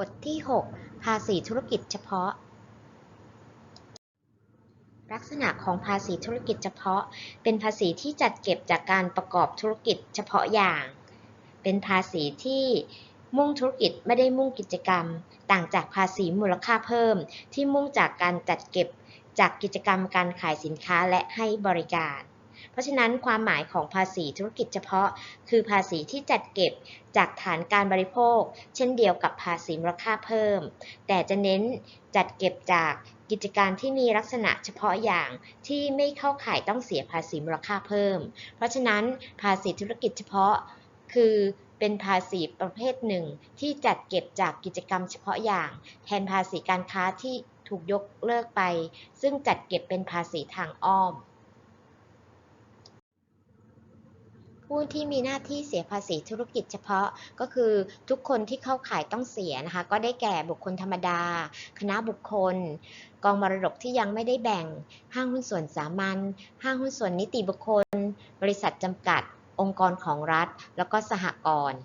บทที่ 6 ภาษีธุรกิจเฉพาะ ลักษณะของภาษีธุรกิจเฉพาะ เป็นภาษีที่จัดเก็บจากการประกอบธุรกิจเฉพาะอย่าง เป็นภาษีที่มุ่งธุรกิจไม่ได้มุ่งกิจกรรม ต่างจากภาษีมูลค่าเพิ่ม ที่มุ่งจากการจัดเก็บจากกิจกรรมการขายสินค้าและให้บริการ เพราะฉะนั้นความหมายของภาษีธุรกิจเฉพาะ คือภาษีที่จัดเก็บจากฐานการบริโภค เช่นเดียวกับภาษีมูลค่าเพิ่ม แต่จะเน้นจัดเก็บจากกิจการที่มีลักษณะเฉพาะอย่างที่ไม่เข้าข่ายต้องเสียภาษีมูลค่าเพิ่ม เพราะฉะนั้นภาษีธุรกิจเฉพาะ คือเป็นภาษีประเภทหนึ่ง ที่จัดเก็บจากกิจกรรมเฉพาะอย่าง แทนภาษีการค้าที่ถูกยกเลิกไป ซึ่งจัดเก็บเป็นภาษีทางอ้อม ผู้ที่มีหน้าที่เสียภาษีธุรกิจเฉพาะก็คือทุกคนที่เข้าข่ายต้องเสียนะคะ ก็ได้แก่บุคคลธรรมดา คณะบุคคล กองมรดกที่ยังไม่ได้แบ่ง ห้างหุ้นส่วนสามัญ ห้างหุ้นส่วนนิติบุคคล บริษัทจำกัด องค์กรของรัฐ แล้วก็สหกรณ์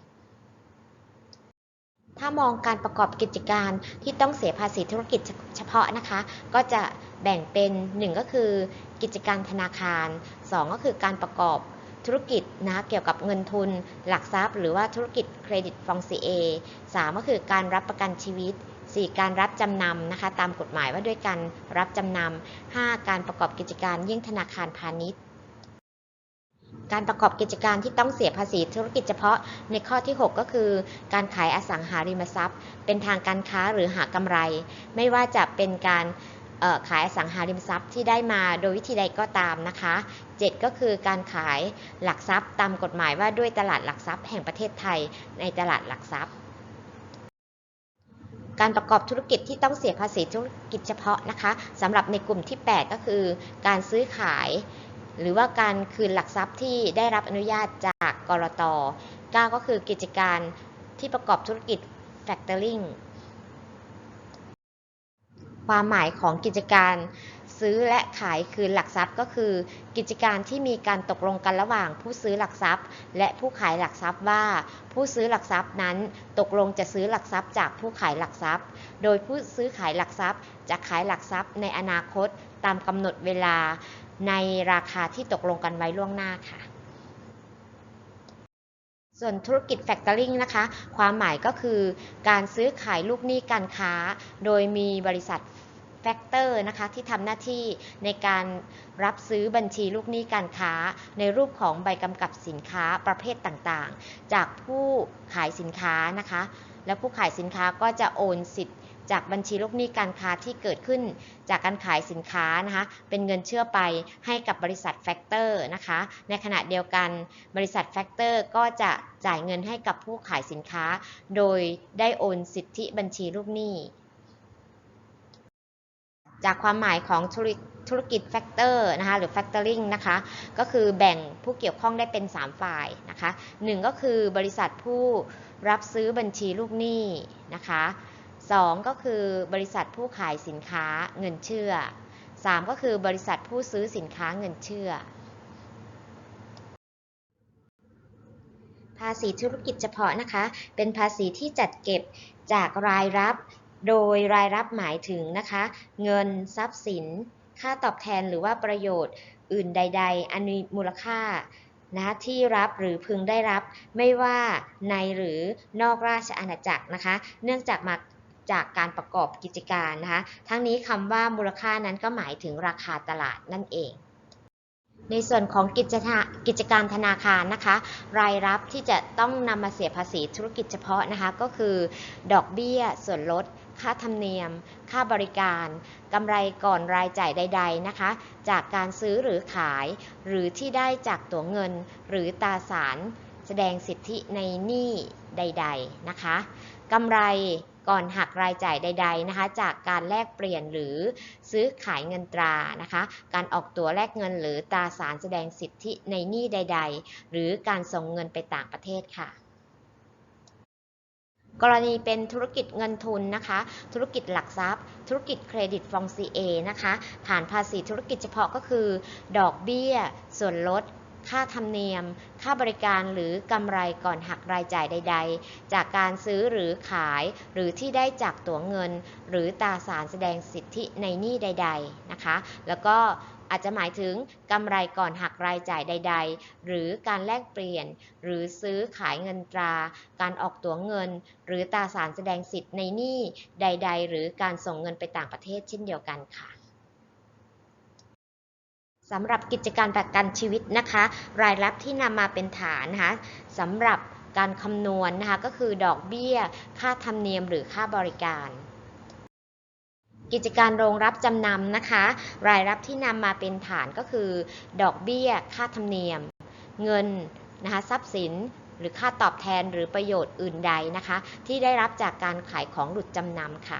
ถ้ามองการประกอบกิจการที่ต้องเสียภาษีธุรกิจเฉพาะนะคะ ก็จะแบ่งเป็น 1 ก็คือกิจการธนาคาร 2 ก็คือการประกอบ ธุรกิจนะเกี่ยวกับเงินทุน หลักทรัพย์ หรือว่าธุรกิจเครดิตฟองซีเอสามก็คือการรับประกันชีวิต 4 การรับจำนำนะคะตามกฎหมายว่าด้วยการรับจำนำ 5 การประกอบกิจการยิ่งธนาคารพาณิชย์การประกอบกิจการที่ต้องเสียภาษีธุรกิจเฉพาะในข้อที่ 6 ก็คือ การขายอสังหาริมทรัพย์ เป็นทางการค้าหรือหากำไร ไม่ว่าจะเป็นการ ขายสังหาริมทรัพย์ที่ได้มาโดยวิธีใดก็ตามนะคะ 7 ก็คือการขายหลักทรัพย์ตามกฎหมายว่าด้วยตลาดหลักทรัพย์แห่งประเทศไทยในตลาดหลักทรัพย์ การประกอบธุรกิจที่ต้องเสียภาษีธุรกิจเฉพาะนะคะสำหรับในกลุ่มที่ 8 ก็คือการซื้อขาย หรือว่าการคืนหลักทรัพย์ที่ได้รับอนุญาตจากกรต 9 ก็คือกิจการที่ประกอบธุรกิจ Factoring ความหมายของกิจการซื้อและขายคืนหลักทรัพย์ก็คือ กิจการที่มีการตกลงกันระหว่างผู้ซื้อหลักทรัพย์ และผู้ขายหลักทรัพย์ว่า ผู้ซื้อหลักทรัพย์นั้น ตกลงจะซื้อหลักทรัพย์จากผู้ขายหลักทรัพย์ โดยผู้ซื้อขายหลักทรัพย์ จะขายหลักทรัพย์ในอนาคตตามกำหนดเวลาในราคาที่ตกลงกันไว้ล่วงหน้าค่ะ ส่วนธุรกิจแฟกเตอริงนะคะ ความหมายก็คือการซื้อขายลูกหนี้การค้า โดยมีบริษัทแฟกเตอร์นะคะที่ทำหน้าที่ในการรับซื้อบัญชีลูกหนี้การค้า ในรูปของใบกำกับสินค้าประเภทต่างๆ จากผู้ขายสินค้านะคะ และผู้ขายสินค้าก็จะโอนสิทธิ จากบัญชีลูกหนี้การค้าที่เกิดขึ้น จากการขายสินค้านะคะเป็นเงินเชื่อไปให้กับบริษัทแฟกเตอร์นะคะในขณะเดียวกันบริษัทแฟกเตอร์ก็จะจ่ายเงินให้กับผู้ขายสินค้า โดยได้โอนสิทธิบัญชีลูกหนี้ จากความหมายของธุรธุรกิจแฟกเตอร์นะคะหรือ factoring นะคะก็คือแบ่งผู้เกี่ยวข้องได้เป็น 3 ฝ่ายนะคะ1ก็คือบริษัทผู้รับซื้อบัญชีลูกหนี้นะคะ 2 ก็คือบริษัทผู้ขายสินค้าเงินเชื่อ 3 ก็คือบริษัทผู้ซื้อสินค้าเงินเชื่อ ภาษีธุรกิจเฉพาะนะคะ เป็นภาษีที่จัดเก็บจากรายรับ โดยรายรับหมายถึงนะคะ เงินทรัพย์สิน ค่าตอบแทนหรือว่าประโยชน์อื่นใด ๆ อันมีมูลค่านะคะที่รับหรือพึงได้รับไม่ว่าในหรือนอกราชอาณาจักรนะคะ เนื่องจากมา จากการประกอบกิจการนะคะ ทั้งนี้คำว่ามูลค่านั้นก็หมายถึงราคาตลาดนั่นเองในส่วนของกิจกิจการธนาคารนะคะ รายรับที่จะต้องนำมาเสียภาษีธุรกิจเฉพาะนะคะ ก็คือ ดอกเบี้ย ส่วนลด ค่าธรรมเนียม ค่าบริการกำไรก่อนรายจ่ายใด ๆนะคะ จากการซื้อหรือขาย หรือที่ได้จากตั๋วเงิน หรือตราสาร แสดงสิทธิในหนี้ใด ๆนะคะกำไร ก่อนหักรายจ่ายใด ๆนะคะ จากการแลกเปลี่ยนหรือซื้อขายเงินตรานะคะ การออกตั๋วแลกเงินหรือตราสารแสดงสิทธิในหนี้ใด ๆ หรือการส่งเงินไปต่างประเทศค่ะกรณีเป็นธุรกิจเงินทุนนะคะ ธุรกิจหลักทรัพย์ ธุรกิจเครดิตฟองซีเอนะคะ ฐานภาษีธุรกิจเฉพาะก็คือ ดอกเบี้ย ส่วนลด ค่าธรรมเนียม ค่าบริการหรือกำไรก่อนหักรายจ่ายใด ๆ จากการซื้อหรือขายหรือที่ได้จากตั๋วเงิน หรือตราสารแสดงสิทธิในหนี้ใด ๆนะคะ แล้วก็อาจจะหมายถึงกำไรก่อนหักรายจ่ายใด ๆ หรือการแลกเปลี่ยน หรือซื้อขายเงินตรา การออกตั๋วเงิน หรือตราสารแสดงสิทธิ์ในหนี้ใด ๆ หรือการส่งเงินไปต่างประเทศเช่นเดียวกันค่ะ สำหรับกิจการประกันชีวิตนะคะ รายรับที่นำมาเป็นฐานนะคะสำหรับการคำนวณนะคะก็คือดอกเบี้ย ค่าธรรมเนียมหรือค่าบริการ กิจการโรงรับจำนำนะคะ รายรับที่นำมาเป็นฐานก็คือ ดอกเบี้ย ค่าธรรมเนียม เงินนะคะทรัพย์สินหรือค่าตอบแทนหรือประโยชน์อื่นใดนะคะ ที่ได้รับจากการขายของหลุดจำนำค่ะ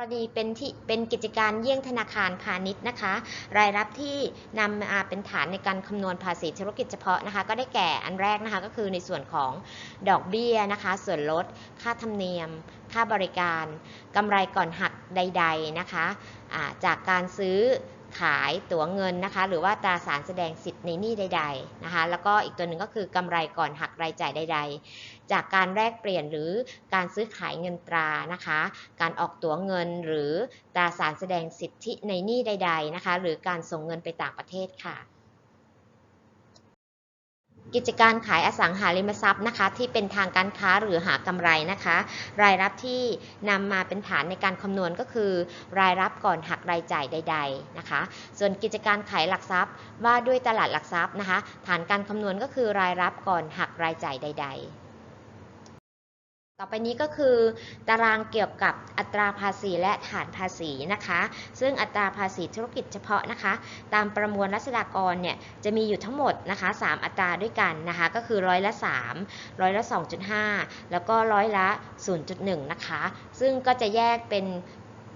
รณีเป็นที่เป็นกิจการเยี่ยงธนาคารพาณิชย์นะคะ รายรับที่นำมาเป็นฐานในการคำนวณภาษีธุรกิจเฉพาะนะคะ ก็ได้แก่อันแรกนะคะก็คือในส่วนของดอกเบี้ยนะคะ ส่วนลด ค่าธรรมเนียม ค่าบริการกำไรก่อนหักใด ๆนะคะะจากการซื้อขายตั๋วเงินนะคะ หรือว่าตราสารแสดงสิทธิ์ในหนี้ใด ๆนะคะ แล้วก็อีกตัวหนึ่งก็คือกำไรก่อนหักรายจ่ายใดๆ จากการแลกเปลี่ยนหรือการซื้อขายเงินตรานะคะ การออกตั๋วเงินหรือตราสารแสดงสิทธิในหนี้ใด ๆนะคะ หรือการส่งเงินไปต่างประเทศค่ะกิจการขายอสังหาริมทรัพย์นะคะ ที่เป็นทางการค้าหรือหากำไรนะคะ รายรับที่นำมาเป็นฐานในการคำนวณก็คือ รายรับก่อนหักรายจ่ายใด ๆนะคะ ส่วนกิจการขายหลักทรัพย์ว่าด้วยตลาดหลักทรัพย์นะคะ ฐานการคำนวณก็คือรายรับก่อนหักรายจ่ายใด ๆ ต่อไปนี้ก็คือตารางเกี่ยวกับอัตราภาษีและฐานภาษีนะคะ ซึ่งอัตราภาษีธุรกิจเฉพาะนะคะ ตามประมวลรัษฎากรเนี่ยจะมีอยู่ทั้งหมดนะคะ 3 อัตราด้วยกันนะคะ ก็คือร้อยละ 3 ร้อยละ 2.5 แล้วก็ร้อยละ 0.1 นะคะ ซึ่งก็จะแยกเป็น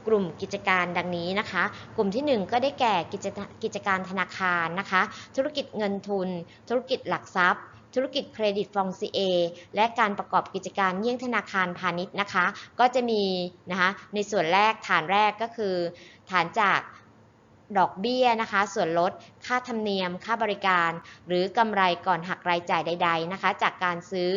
กลุ่มกิจการดังนี้นะคะ กลุ่มที่ 1 ก็ได้แก่กิจกิจการธนาคารนะคะ ธุรกิจเงินทุน ธุรกิจหลักทรัพย์ ธุรกิจเครดิตฟองซีเอและการประกอบกิจการเยี่ยงธนาคารพาณิชย์นะคะ ก็จะมีนะคะในส่วนแรกฐานแรกก็คือ ฐานจาก ดอกเบี้ยนะคะ ส่วนลด ค่าธรรมเนียม ค่าบริการ หรือกำไรก่อนหักรายจ่ายใด ๆนะคะ จากการซื้อ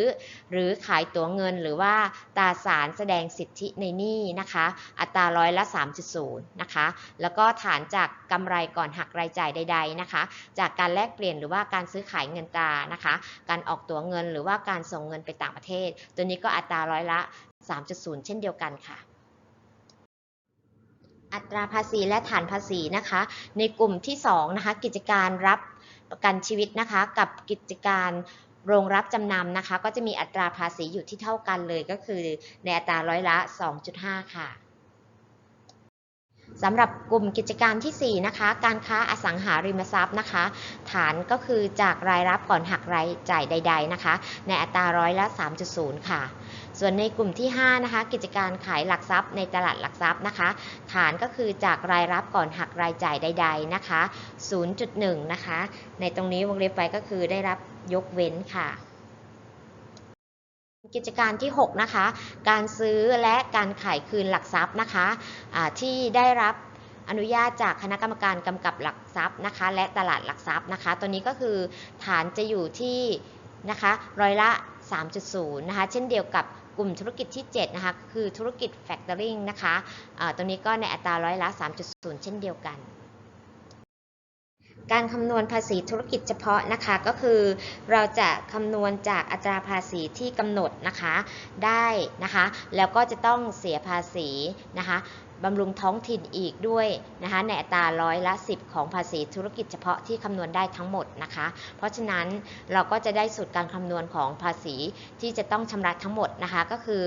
หรือขายตั๋วเงินหรือว่าตราสารแสดงสิทธิในหนี้นะคะ อัตราร้อยละ 3.0 นะคะ แล้วก็ฐานจากกำไรก่อนหักรายจ่ายใด ๆนะคะ จากการแลกเปลี่ยนหรือว่าการซื้อขายเงินตรานะคะ การออกตั๋วเงินหรือว่าการส่งเงินไปต่างประเทศ ตัวนี้ก็อัตราร้อยละ 3.0 เช่นเดียวกันค่ะ อัตราภาษีและฐานภาษีนะคะ ในกลุ่มที่2นะคะกิจการรับประกันชีวิตนะคะ กับกิจการโรงรับจำนำนะคะ ก็จะมีอัตราภาษีอยู่ที่เท่ากันเลยก็คือในอัตราร้อยละ 2.5 ค่ะสำหรับกลุ่มกิจการที่ 4 นะคะ การค้าอสังหาริมทรัพย์นะคะ ฐานก็คือจากรายรับก่อนหักรายจ่ายใด ๆ นะคะ ในอัตราร้อยละ 3.0 ค่ะ ส่วนในกลุ่มที่ 5 นะคะ กิจการขายหลักทรัพย์ในตลาดหลักทรัพย์นะคะ ฐานก็คือจากรายรับก่อนหักรายจ่ายใด ๆนะคะ 0.1 นะคะ ในตรงนี้วงเล็บไว้ก็คือได้รับยกเว้นค่ะกิจการที่ 6 นะคะ การซื้อและการขายคืนหลักทรัพย์นะคะะที่ได้รับอนุญาตจากคณะกรรมการกำกับหลักทรัพย์นะคะ และตลาดหลักทรัพย์นะคะ ตัวนี้ก็คือฐานจะอยู่ที่นะคะร้อยละ 3.0 นะคะ เช่นเดียวกับ กลุ่มธุรกิจที่ 7 นะคะ คือธุรกิจแฟคเตอริงนะคะะตัวนี้ก็ในอัตราร้อยละ 3.0 เช่นเดียวกัน การคำนวณภาษีธุรกิจเฉพาะนะคะ ก็คือเราจะคำนวณจากอัตราภาษีที่กำหนดนะคะ ได้นะคะ แล้วก็จะต้องเสียภาษีนะคะ บำรุงท้องถิ่นอีกด้วยนะคะในอัตราร้อยละ 10 ของภาษีธุรกิจเฉพาะที่คำนวณได้ทั้งหมดนะคะ เพราะฉะนั้นเราก็จะได้สูตรการคำนวณของภาษีที่จะต้องชำระทั้งหมดนะคะ ก็คือ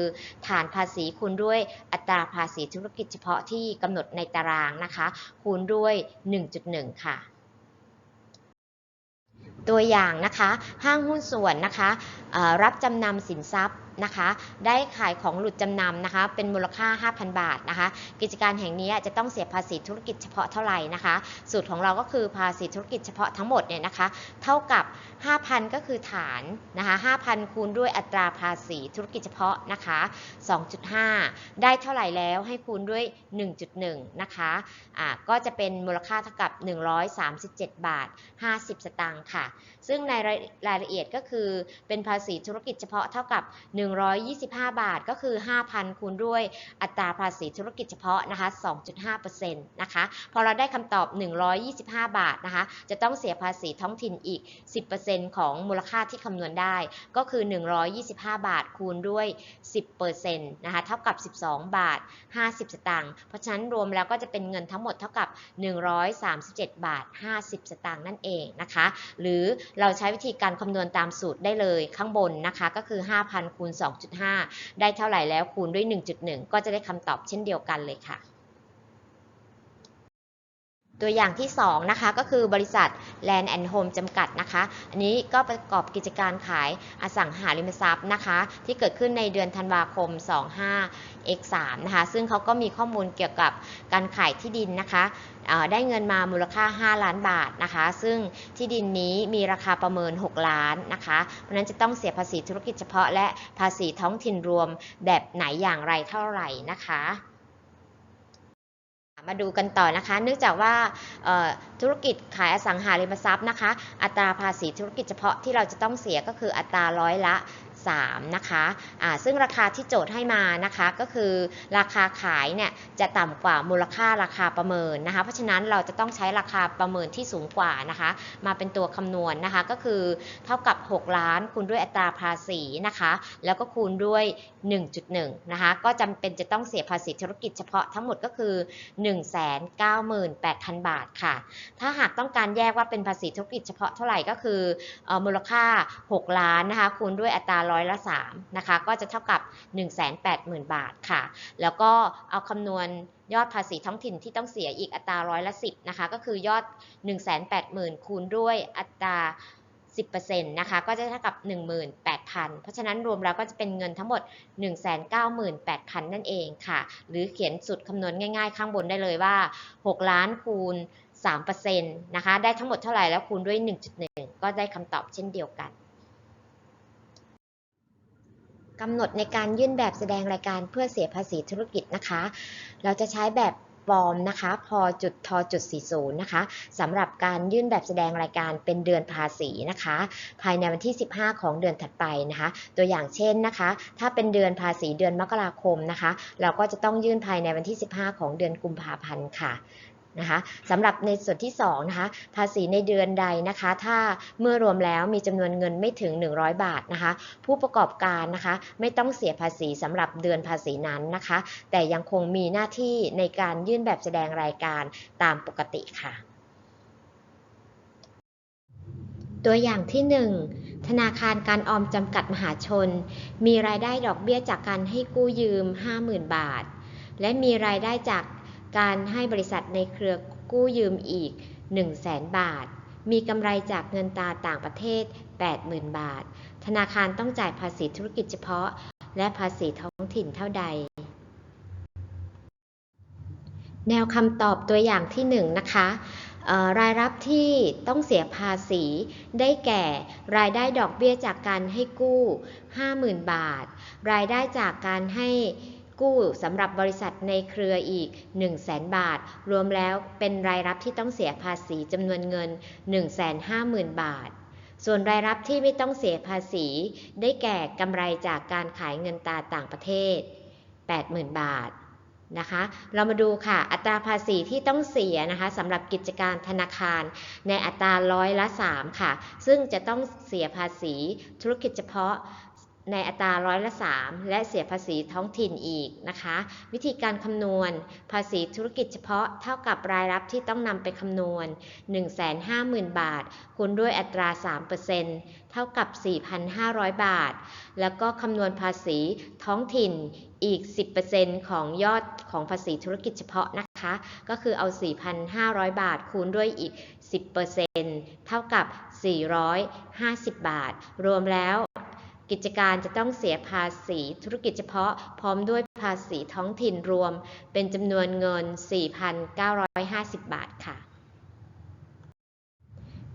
ฐานภาษีคูณด้วยอัตราภาษีธุรกิจเฉพาะที่กำหนดในตารางนะคะ คูณด้วย 1.1 ค่ะตัวอย่างนะคะ ห้างหุ้นส่วนนะคะรับจำนำสินทรัพย์ นะคะ ได้ขายของหลุดจำนำนะคะ เป็นมูลค่า 5,000 บาทนะคะ กิจการแห่งนี้จะต้องเสียภาษีธุรกิจเฉพาะเท่าไหร่นะคะ สูตรของเราก็คือภาษีธุรกิจเฉพาะทั้งหมดเนี่ยนะคะ เท่ากับ 5,000 ก็คือฐานนะคะ5,000 คูณด้วยอัตราภาษีธุรกิจเฉพาะนะคะ 2.5 ได้เท่าไหร่แล้วให้คูณด้วย 1.1 นะคะอ่าก็จะเป็นมูลค่าเท่ากับ 137 บาท 50 สตางค์ค่ะ ซึ่งในรายละเอียดก็คือเป็นภาษีธุรกิจเฉพาะเท่ากับ 125 บาทก็คือ 5,000 คูณด้วยอัตราภาษีธุรกิจเฉพาะนะคะ 2.5%นะคะ พอเราได้คำตอบ 125 บาทนะคะ จะต้องเสียภาษีท้องถิ่นอีก 10%ของมูลค่าที่คำนวณได้ ก็คือ 125 บาทคูณด้วย 10%นะคะ เท่ากับ 12 บาท 50 สตางค์ เพราะฉะนั้นรวมแล้วก็จะเป็นเงินทั้งหมดเท่ากับ 137 บาท 50 สตางค์นั่นเองนะคะ หรือเราใช้วิธีการคำนวณตามสูตรได้เลยข้างบนนะคะ ก็คือ 5,000คูณ2.5 ได้เท่าไหร่แล้วคูณด้วย 1.1 ก็จะได้คำตอบเช่นเดียวกันเลยค่ะ ตัวอย่างที่2นะคะก็คือบริษัท Land and Home จำกัดนะคะ อันนี้ก็ประกอบกิจการขายอสังหาริมทรัพย์นะคะ ที่เกิดขึ้นในเดือนธันวาคม 25 x 3 นะคะ ซึ่งเขาก็มีข้อมูลเกี่ยวกับการขายที่ดินนะคะได้เงินมามูลค่า 5 ล้านบาทนะคะ ซึ่งที่ดินนี้มีราคาประเมิน 6 ล้านนะคะ เพราะนั้นจะต้องเสียภาษีธุรกิจเฉพาะและภาษีท้องถิ่นรวมแบบไหนอย่างไรเท่าไหร่นะคะ มาดูกันต่อนะคะ เนื่องจากว่าธุรกิจขายอสังหาริมทรัพย์นะคะ อัตราภาษีธุรกิจเฉพาะที่เราจะต้องเสียก็คืออัตราร้อยละ 3นะคะอ่าซึ่งราคาที่โจทย์ให้มานะคะก็คือราคาขายเนี่ยจะต่ำกว่ามูลค่าราคาประเมินนะคะ เพราะฉะนั้นเราจะต้องใช้ราคาประเมินที่สูงกว่านะคะ มาเป็นตัวคำนวณนะคะก็คือเท่ากับ 6 ล้านคูณด้วยอัตราภาษีนะคะ แล้วก็คูณด้วย 1.1 นะคะ ก็จำเป็นจะต้องเสียภาษีธุรกิจเฉพาะทั้งหมดก็คือ 198,000 บาทค่ะ ถ้าหากต้องการแยกว่าเป็นภาษีธุรกิจเฉพาะเท่าไหร่ก็คืออมูลค่า 6 ล้านนะคะคูณด้วยอัตราร้อยละ3นะคะก็จะเท่ากับ 180,000 บาทค่ะ แล้วก็เอาคำนวณยอดภาษีท้องถิ่นที่ต้องเสียอีกอัตราร้อยละ 10นะคะก็คือยอด 180,000 คูณด้วยอัตรา10%นะคะก็จะเท่ากับ 18,000 เพราะฉะนั้นรวมแล้วก็จะเป็นเงินทั้งหมด 198,000 นั่นเองค่ะ หรือเขียนสูตรคำนวณง่ายๆ ข้างบนได้เลยว่า 6 ล้านคูณ3%นะคะได้ทั้งหมดเท่าไหร่แล้วคูณด้วย 1.1 ก็ได้คำตอบเช่นเดียวกัน กำหนดในการยื่นแบบแสดงรายการเพื่อเสียภาษีธุรกิจนะคะ เราจะใช้แบบฟอร์มนะคะพอจุดทอจุด40นะคะสำหรับการยื่นแบบแสดงรายการเป็นเดือนภาษีนะคะ ภายในวันที่ 15 ของเดือนถัดไปนะคะ ตัวอย่างเช่นนะคะ ถ้าเป็นเดือนภาษีเดือนมกราคมนะคะ เราก็จะต้องยื่นภายในวันที่ 15 ของเดือนกุมภาพันธ์ค่ะ นะคะสำหรับในส่วนที่2นะคะภาษีในเดือนใดนะคะ ถ้าเมื่อรวมแล้วมีจำนวนเงินไม่ถึง 100 บาทนะคะ ผู้ประกอบการนะคะไม่ต้องเสียภาษีสำหรับเดือนภาษีนั้นนะคะ แต่ยังคงมีหน้าที่ในการยื่นแบบแสดงรายการตามปกติค่ะ ตัวอย่างที่ 1 ธนาคารการออมจำกัดมหาชน มีรายได้ดอกเบี้ยจากการให้กู้ยืม 50,000 บาท และมีรายได้จาก การให้บริษัทในเครือกู้ยืมอีก 100,000บาท มีกำไรจากเงินตราต่างประเทศ 80,000 บาท ธนาคารต้องจ่ายภาษีธุรกิจเฉพาะ และภาษีท้องถิ่นเท่าใด แนวคำตอบตัวอย่างที่1นะคะรายรับที่ต้องเสียภาษีได้แก่ รายได้ดอกเบี้ยจากการให้กู้ 50,000 บาท รายได้จากการให้ กู้สำหรับบริษัทในเครืออีก 100,000บาท รวมแล้วเป็นรายรับที่ต้องเสียภาษีจำนวนเงิน 150,000 บาท ส่วนรายรับที่ไม่ต้องเสียภาษี ได้แก่กำไรจากการขายเงินตราต่างประเทศ 80,000 บาทนะคะ เรามาดูค่ะ อัตราภาษีที่ต้องเสียนะคะสำหรับกิจการธนาคาร ในอัตราร้อยละ 3 ค่ะ ซึ่งจะต้องเสียภาษีธุรกิจเฉพาะ ในอัตราร้อยละ 3 และเสียภาษีท้องถิ่นอีกนะคะ วิธีการคำนวณ ภาษีธุรกิจเฉพาะเท่ากับรายรับที่ต้องนำไปคำนวณ 150,000 บาท คูณด้วยอัตรา 3%เท่ากับ 4,500 บาท แล้วก็คำนวณภาษีท้องถิ่นอีก 10%ของยอดของภาษีธุรกิจเฉพาะนะคะ ก็คือเอา 4,500 บาท คูณด้วยอีก 10%เท่ากับ 450 บาท รวมแล้ว กิจการจะต้องเสียภาษี ธุรกิจเฉพาะพร้อมด้วยภาษีท้องถิ่นรวม เป็นจำนวนเงิน 4,950 บาทค่ะ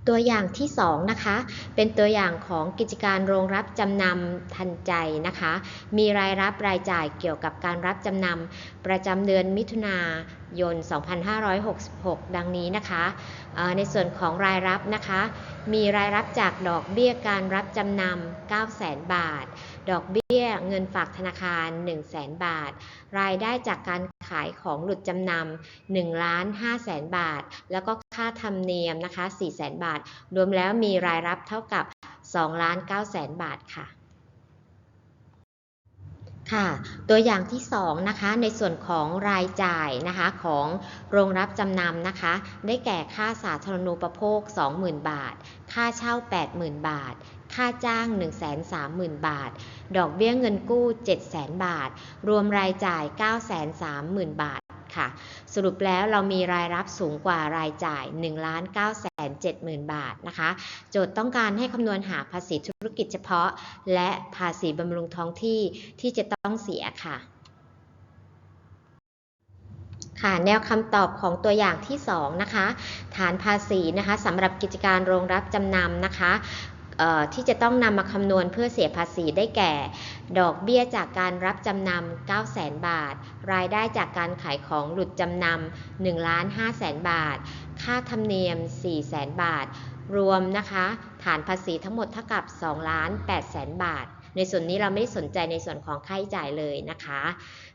ตัวอย่างที่2นะคะเป็นตัวอย่างของกิจการโรงรับจำนำทันใจนะคะ มีรายรับรายจ่ายเกี่ยวกับการรับจำนำประจำเดือนมิถุนายน 2566 ดังนี้นะคะ ในส่วนของรายรับนะคะ มีรายรับจากดอกเบี้ยการรับจำนำ 900,000 บาท ดอกเบี้ยเงินฝากธนาคาร 100,000 บาท รายได้จากการขายของหลุดจำนำ1ล้าน5แสนบาท แล้วก็ ค่าธรรมเนียมนะคะ4 0 0แสนบาท รวมแล้วมีรายรับเท่ากับ2ล้าน9แสนบาทค่ะค่ะตัวอย่างที่2นะคะในส่วนของรายจ่ายนะคะของโรงรับจำนำนะคะ ได้แก่ค่าสาธารณูปโภค 20,000 บาท ค่าเช่า 80,000 บาท ค่าจ้าง 130,000 บาท ดอกเบี้ยเงินกู้ 700,000 บาท รวมรายจ่าย 930,000 บาท ค่ะ สรุปแล้วเรามีรายรับสูงกว่ารายจ่าย 1 9 7 0 0 0 0 บาทนะคะ โจทย์ต้องการให้คำนวณหาภาษีธุรกิจเฉพาะ และภาษีบำรุงท้องที่ที่จะต้องเสียค่ะค่ะแนวคำตอบของตัวอย่างที่ 2 นะคะ ฐานภาษีนะคะสำหรับกิจการโรงรับจำนำนะคะ ที่จะต้องนำมาคำนวณเพื่อเสียภาษีได้แก่ ดอกเบี้ยจากการรับจำนำ 900,000บาท รายได้จากการขายของหลุดจำนำ1ล้าน5แสนบาท ค่าธรรมเนียม 4 0 0แสนบาท รวมนะคะ ฐานภาษีทั้งหมดเท่ากับ2ล้าน8แสนบาท ในส่วนนี้เราไม่ได้สนใจในส่วนของค่าใช้จ่ายเลยนะคะ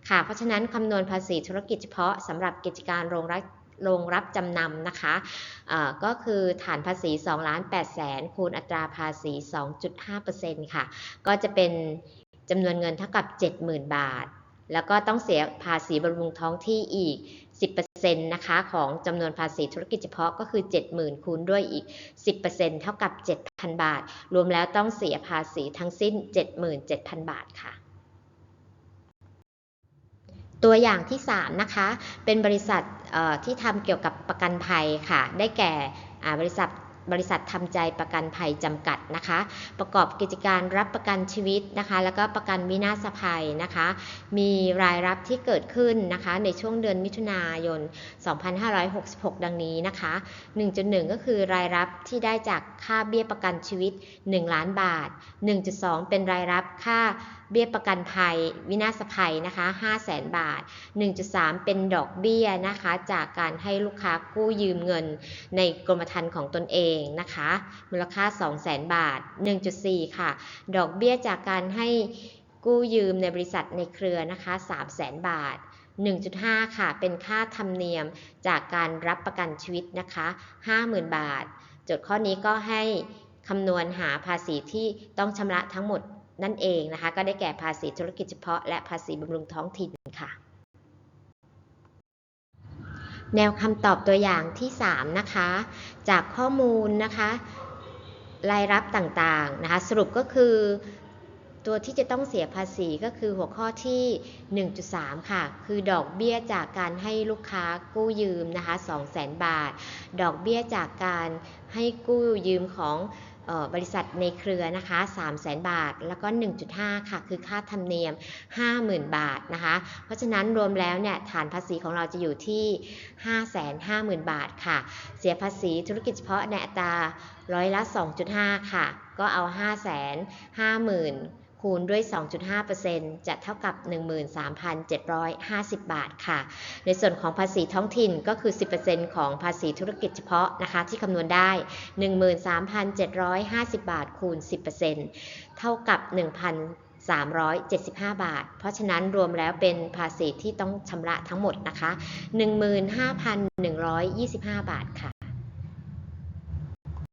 ค่ะ เพราะฉะนั้นคำนวณภาษีธุรกิจเฉพาะสำหรับกิจการโรงรับ โรงรับจำนำนะคะก็คือฐานภาษี2ล้าน8แสนคูณอัตราภาษี 2.5%ค่ะ ก็จะเป็นจำนวนเงินเท่ากับ 70,000 บาท แล้วก็ต้องเสียภาษีบำรุงท้องที่อีก 10%นะคะของจำนวนภาษีธุรกิจเฉพาะก็คือ 70,000 คูณด้วยอีก 10%เท่ากับ 7,000 บาท รวมแล้วต้องเสียภาษีทั้งสิ้น 77,000 บาทค่ะ ตัวอย่างที่ 3 นะคะ เป็นบริษัทที่ทำเกี่ยวกับประกันภัยค่ะ ได้แก่บริษัทบริษัททำใจประกันภัยจำกัดนะคะ ประกอบกิจการรับประกันชีวิตนะคะ แล้วก็ประกันวินาศภัยนะคะ มีรายรับที่เกิดขึ้นนะคะ ในช่วงเดือนมิถุนายน 2566 ดังนี้นะคะ 1.1 ก็คือรายรับที่ได้จากค่าเบี้ยประกันชีวิต 1 ล้านบาท 1.2 เป็นรายรับค่า เบี้ยประกันภัยวินาศภัยนะคะ5 0 0แสนบาท 1.3 เป็นดอกเบี้ยนะคะ จากการให้ลูกค้ากู้ยืมเงิน ในกรมธรรม์ของตนเองนะคะ มูลค่า 2 0 0แสนบาท 1.4 ค่ะ ดอกเบี้ยจากการให้กู้ยืมในบริษัทในเครือนะคะ3 0 0แสนบาท 1.5 ค่ะ เป็นค่าธรรมเนียมจากการรับประกันชีวิตนะคะ 50,000 บาท โจทย์ข้อนี้ก็ให้คำนวณหาภาษีที่ต้องชำระทั้งหมด นั่นเองนะคะ ก็ได้แก่ภาษีธุรกิจเฉพาะและภาษีบำรุงท้องถิ่นค่ะ แนวคำตอบตัวอย่างที่ 3 นะคะ จากข้อมูลนะคะรายรับต่างๆนะคะ สรุปก็คือตัวที่จะต้องเสียภาษีก็คือหัวข้อที่ 1.3 ค่ะ คือดอกเบี้ยจากการให้ลูกค้ากู้ยืมนะคะ200,000 บาท ดอกเบี้ยจากการให้กู้ยืมของ บริษัทในเครือนะคะ3 0 0แสนบาท แล้วก็ 1.5 ค่ะ คือค่าธรรมเนียม 50,000 บาทนะคะ เพราะฉะนั้นรวมแล้วเนี่ยฐานภาษีของเราจะอยู่ที่ 550,000 บาทค่ะ เสียภาษีธุรกิจเฉพาะในอัตราร้อยละ 2.5 ค่ะ ก็เอา 550,000 คูณด้วย 2.5%จะเท่ากับ 13,750 บาทค่ะ ในส่วนของภาษีท้องถิ่นก็คือ 10%ของภาษีธุรกิจเฉพาะนะคะ ที่คำนวณได้ 13,750 บาทคูณ 10%เท่ากับ1,375 บาท เพราะฉะนั้นรวมแล้วเป็นภาษีที่ต้องชำระทั้งหมดนะคะ 15,125 บาทค่ะ